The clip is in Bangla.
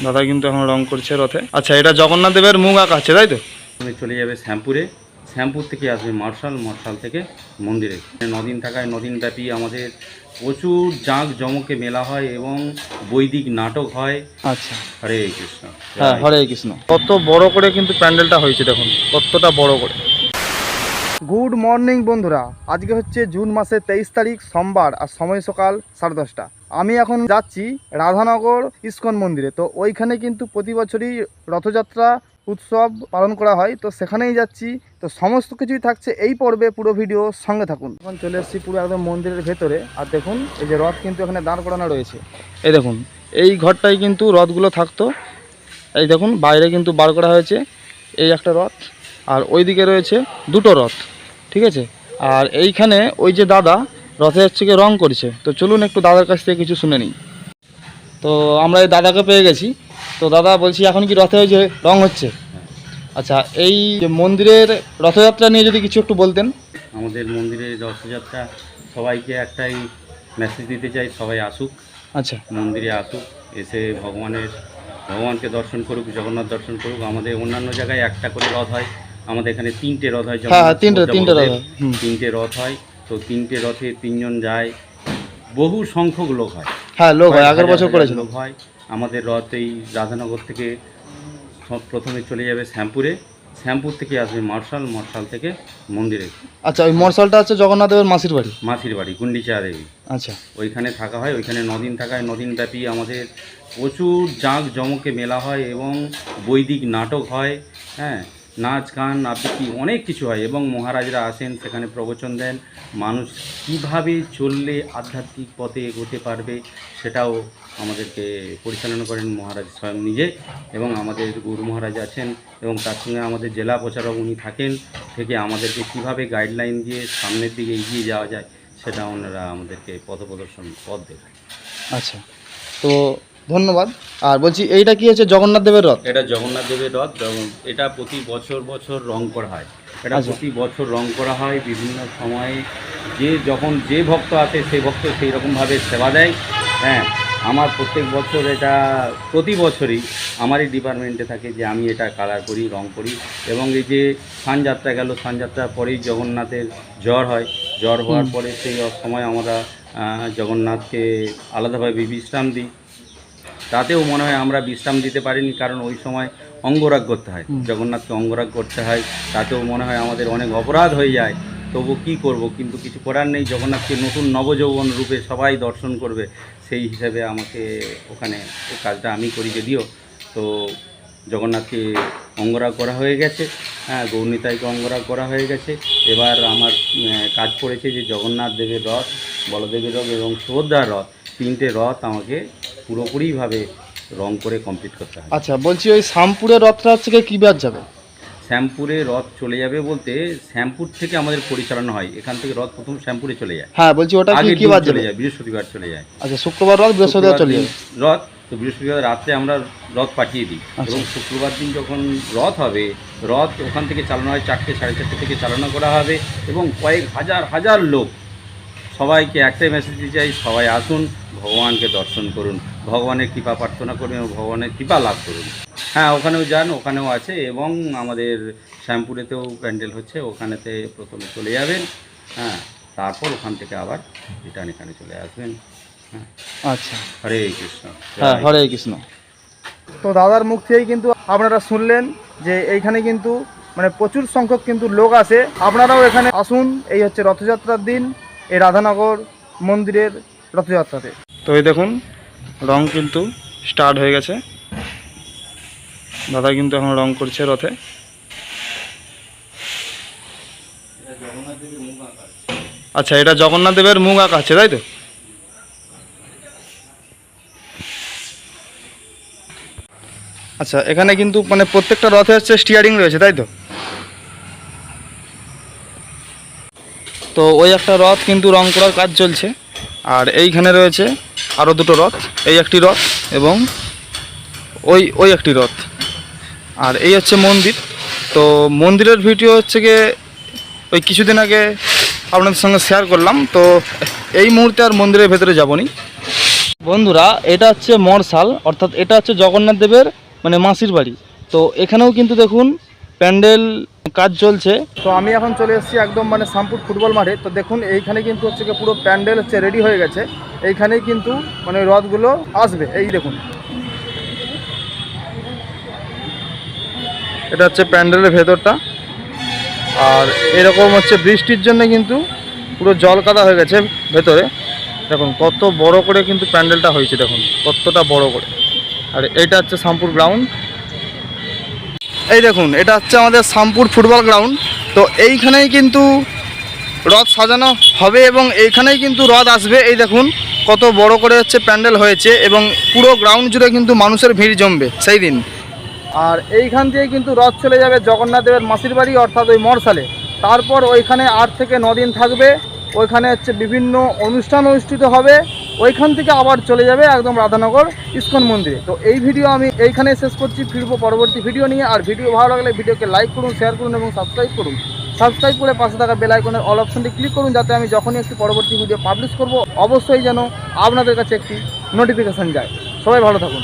দাদা কিন্তু এখন রং করছে রথে। আচ্ছা এটা জগন্নাথ দেবের মুখ আঁকা আছে তাই তো? চলে যাবে শ্যামপুরে। শ্যামপুর থেকে আসবে মার্শাল মার্শাল থেকে মন্দিরে। নদিন থাকায় নদিন ব্যাপী আমাদের প্রচুর জাঁক জমকে মেলা হয় এবং বৈদিক নাটক হয়। আচ্ছা। হরে কৃষ্ণ। হ্যাঁ হরে কৃষ্ণ। কত বড় করে কিন্তু প্যান্ডেলটা হয়েছে দেখুন। কতটা বড় করে। গুড মর্নিং বন্ধুরা। আজকে হচ্ছে জুন মাসের তেইশ তারিখ, সোমবার, আর সময় সকাল সাড়ে দশটা। আমি এখন যাচ্ছি রাধানগর ইস্কন মন্দিরে। তো ওইখানে কিন্তু প্রতি বছরই রথযাত্রা উৎসব পালন করা হয়। তো সেখানেই যাচ্ছি। তো সমস্ত কিছুই থাকছে এই পর্বে পুরো ভিডিও, সঙ্গে থাকুন। এখন চলে এসেছি পুরো একদম মন্দিরের ভেতরে। আর দেখুন, এই যে রথ কিন্তু এখানে দাঁড় করানো রয়েছে। এই দেখুন, এই ঘরটাই কিন্তু রথগুলো থাকতো। এই দেখুন, বাইরে কিন্তু বার করা হয়েছে এই একটা রথ। আর ওইদিকে রয়েছে দুটো রথ। ঠিক আছে? আর এইখানে ওই যে দাদা রথে হচ্ছে গিয়ে রং করছে। তো চলুন একটু দাদার কাছ থেকে কিছু শুনে নিই। তো আমরা এই দাদাকে পেয়ে গেছি। তো দাদা বলছি এখন কি রথে যে রং হচ্ছে? আচ্ছা এই যে মন্দিরের রথযাত্রা নিয়ে যদি কিছু একটু বলতেন। আমাদের মন্দিরের রথযাত্রা সবাইকে একটাই মেসেজ দিতে চাই সবাই আসুক। আচ্ছা। মন্দিরে আসুক এসে ভগবানের ভগবানকে দর্শন করুক জগন্নাথ দর্শন করুক। আমাদের অন্যান্য জায়গায় একটা করে রথ হয়। আমাদের এখানে তিনটে রথ হয় হ্যাঁ হ্যাঁ তিনটে তিনটে রথ হয়। তিনটে রথ হয়। তো তিনটে রথে তিনজন যায়। বহু সংখ্যক লোক হয়। হ্যাঁ লোক হয় আগের বছর করেছিল। লোক হয়। আমাদের রথ এই রাধানগর থেকে প্রথমে চলে যাবে শ্যামপুরে। শ্যামপুর থেকে আসবে মার্শাল মার্শাল থেকে মন্দিরে। আচ্ছা ওই মার্শালটা হচ্ছে জগন্নাথ দেবের মাসির বাড়ি? মাসির বাড়ি গুন্ডিচা দেবী। আচ্ছা। ওইখানে থাকা হয় ওইখানে নদিন থাকায় নদিন ব্যাপী আমাদের প্রচুর জাঁক জমকে মেলা হয় এবং বৈদিক নাটক হয়। হ্যাঁ নাচ, গান, আবৃত্তি অনেক কিছু হয় এবং মহারাজরা আসেন, সেখানে প্রবচন দেন। মানুষ কীভাবে চললে আধ্যাত্মিক পথে এগোতে পারবে সেটাও আমাদেরকে পরিচালনা করেন মহারাজ স্বয়ং নিজে এবং আমাদের গুরু মহারাজ আছেন এবং তার সঙ্গে আমাদের জেলা প্রচারক উনি থাকেন থেকে আমাদেরকে কীভাবে গাইডলাইন দিয়ে সামনের দিকে এগিয়ে যাওয়া যায় সেটা ওনারা আমাদেরকে পথ প্রদর্শন, পথ দেখায় আচ্ছা তো ধন্যবাদ। আর বলছি এইটা কি হচ্ছে জগন্নাথ দেবের রথ? এটা জগন্নাথ দেবের রথ এবং এটা প্রতি বছর বছর রং করা হয়। এটা আচ্ছা। প্রতি বছর রং করা হয় বিভিন্ন সময়ে যে যখন যে ভক্ত আসে সেই ভক্ত সেই রকমভাবে সেবা দেয়। হ্যাঁ আমার প্রত্যেক বছর এটা প্রতি বছরই আমারই ডিপার্টমেন্টে থাকে যে আমি এটা কালার করি রং করি এবং এই যে সানযাত্রা গেল স্নানযাত্রার পরেই জগন্নাথের জ্বর হয়। জ্বর হওয়ার পরে সেই সময় আমরা জগন্নাথকে আলাদাভাবে বিশ্রাম দিই। তাতেও মনে হয় আমরা বিশ্রাম দিতে পারিনি কারণ ওই সময় অঙ্গরাগ করতে হয়। জগন্নাথকে অঙ্গরাগ করতে হয় তাতেও মনে হয় আমাদের অনেক অপরাধ হয়ে যায়। তবু কি করব? কিন্তু কিছু করার নেই জগন্নাথকে নতুন নবযৌবন রূপে সবাই দর্শন করবে। সেই হিসাবে আমাকে ওখানে এই কাজটা আমি করি যদিও। তো জগন্নাথকে অঙ্গরাগ করা হয়ে গেছে হ্যাঁ গৌরনীতাইকে অঙ্গরাগ করা হয়ে গেছে। এবার আমার কাজ পড়েছে যে জগন্নাথ দেবের রথ বলদেবের রথ এবং সুভদ্রার রথ তিনটে রথ আমাকে পুরোপুরিভাবে রং করে কমপ্লিট করতে হবে আচ্ছা বলছি ওই শামপুরের রথটা হচ্ছে কী বার যাবে? শ্যামপুরে রথ চলে যাবে বলতে শ্যামপুর থেকে আমাদের পরিচালনা হয়। এখান থেকে রথ প্রথম শ্যামপুরে চলে যায়। হ্যাঁ বলছি ওটা আগে কী বার চলে যায় বৃহস্পতিবার চলে যায়। আচ্ছা শুক্রবার রথ বৃহস্পতিবার চলে যায়। রথ তো বৃহস্পতিবার রাত্রে আমরা রথ পাঠিয়ে দিই। আচ্ছা। এবং শুক্রবার দিন যখন রথ হবে রথ ওখান থেকে চালানো হয় চারটে সাড়ে চারটে থেকে চালানো করা হবে এবং কয়েক হাজার হাজার লোক সবাইকে একটাই মেসেজ দিতে চাই সবাই আসুন ভগবানকে দর্শন করুন। ভগবানের কৃপা প্রার্থনা করুন এবং ভগবানের কৃপা লাভ করুন। হ্যাঁ ওখানেও যান ওখানেও আছে এবং আমাদের শ্যামপুরেতেও প্যান্ডেল হচ্ছে ওখানেতে প্রথমে চলে যাবেন। হ্যাঁ তারপর ওখান থেকে আবার রিটার্ন এখানে চলে আসবেন। হ্যাঁ। আচ্ছা। হরে কৃষ্ণ। হ্যাঁ হরে কৃষ্ণ। তো দাদার মুখ থেকেই কিন্তু আপনারা শুনলেন যে এইখানে কিন্তু মানে প্রচুর সংখ্যক কিন্তু লোক আসে আপনারাও এখানে আসুন এই হচ্ছে রথযাত্রার দিন। এই রাধানগর মন্দিরের রথযাত্রাতে। তো এই দেখুন, রং কিন্তু স্টার্ট হয়ে গেছে। দাদা কিন্তু এখন রং করছে রথে। আচ্ছা এটা জগন্নাথ দেবের মুখ আঁকা আছে, তাই তো? আচ্ছা এখানে কিন্তু মানে প্রত্যেকটা রথে হচ্ছে স্টিয়ারিং রয়েছে, তাই তো? তো ওই একটা রথ কিন্তু রং করার কাজ চলছে। আর এইখানে রয়েছে আরও দুটো রথ, এই একটি রথ এবং ওই ওই একটি রথ। আর এই হচ্ছে মন্দির। তো মন্দিরের ভিডিও হচ্ছে গিয়ে ওই কিছুদিন আগে আপনাদের সঙ্গে শেয়ার করলাম। তো এই মুহূর্তে আর মন্দিরের ভেতরে যাবনি। বন্ধুরা, এটা হচ্ছে মরসাল অর্থাৎ এটা হচ্ছে জগন্নাথ দেবের মানে মাসির বাড়ি। তো এখানেও কিন্তু দেখুন, প্যান্ডেল কাজ চলছে। তো আমি এখন চলে এসেছি একদম মানে শামপুর ফুটবল মাঠে। তো দেখুন, এইখানে কিন্তু হচ্ছে পুরো প্যান্ডেল হচ্ছে রেডি হয়ে গেছে। এইখানেই কিন্তু মানে রথগুলো আসবে। এই দেখুন। এটা হচ্ছে প্যান্ডেলের ভেতরটা। আর এরকম হচ্ছে বৃষ্টির জন্য কিন্তু পুরো জল কাদা হয়ে গেছে ভেতরে। দেখুন, কত বড় করে কিন্তু প্যান্ডেলটা হয়েছে, দেখুন। কতটা বড় করে। আর এটা হচ্ছে শামপুর গ্রাউন্ড এই দেখুন, এটা হচ্ছে আমাদের শামপুর ফুটবল গ্রাউন্ড। তো এইখানেই কিন্তু রথ সাজানো হবে এবং এইখানেই কিন্তু রথ আসবে। এই দেখুন, কত বড় করে হচ্ছে প্যান্ডেল হয়েছে এবং পুরো গ্রাউন্ড জুড়ে কিন্তু মানুষের ভিড় জমবে সেই দিন। আর এইখান দিয়ে কিন্তু রথ চলে যাবে জগন্নাথ দেবের মাসির বাড়ি, অর্থাৎ ওই মরসালে তারপর ওইখানে আট থেকে ন দিন থাকবে। ওইখানে হচ্ছে বিভিন্ন অনুষ্ঠান অনুষ্ঠিত হবে। ওইখান থেকে আবার চলে যাবে একদম রাধানগর ইস্কন মন্দিরে। তো এই ভিডিও আমি এইখানে শেষ করছি, ফিরবো পরবর্তী ভিডিও নিয়ে। আর ভিডিও ভালো লাগলে ভিডিওকে লাইক করুন শেয়ার করুন এবং সাবস্ক্রাইব করুন। সাবস্ক্রাইব করে পাশে থাকা বেল আইকনের অল অপশনটি ক্লিক করুন, যাতে আমি যখনই একটি পরবর্তী ভিডিও পাবলিশ করব, অবশ্যই যেন আপনাদের কাছে একটি নোটিফিকেশান যায়। সবাই ভালো থাকুন।